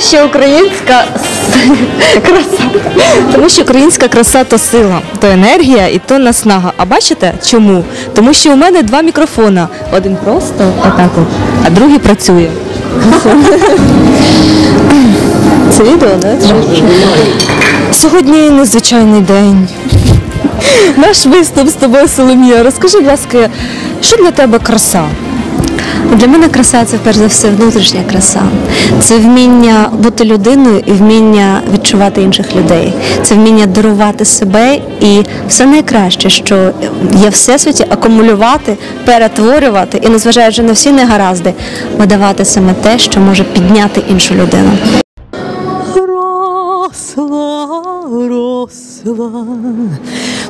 Що українська краса. Тому що українська краса то сила, то енергія і то наснага. А бачите чому? Тому що у мене два мікрофона. Один просто отак, от, а другий працює. Це відео, да? Сьогодні незвичайний день. Наш виступ з тобою, Соломія. Розкажи, будь ласка, що для тебе краса? Для мене краса це перш за все внутрішня краса. Це вміння бути людиною і вміння відчувати інших людей. Це вміння дарувати себе і все найкраще, що є в всесвіті, акумулювати, перетворювати і, незважаючи на всі негаразди, видавати саме те, що може підняти іншу людину. Росла, росла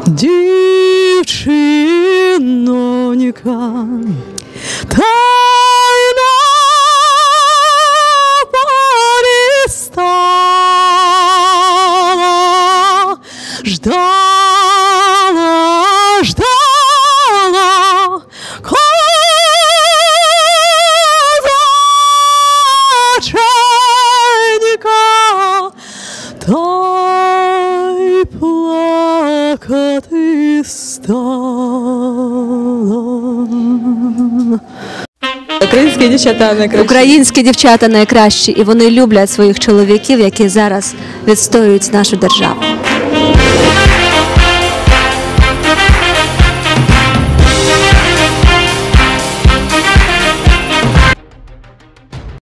дівчинонька, ждала, ждала, козаченька, та й плакати стала. Українські дівчата найкраще. Українські дівчата найкращі, і вони люблять своїх чоловіків, які зараз відстоюють нашу державу. Música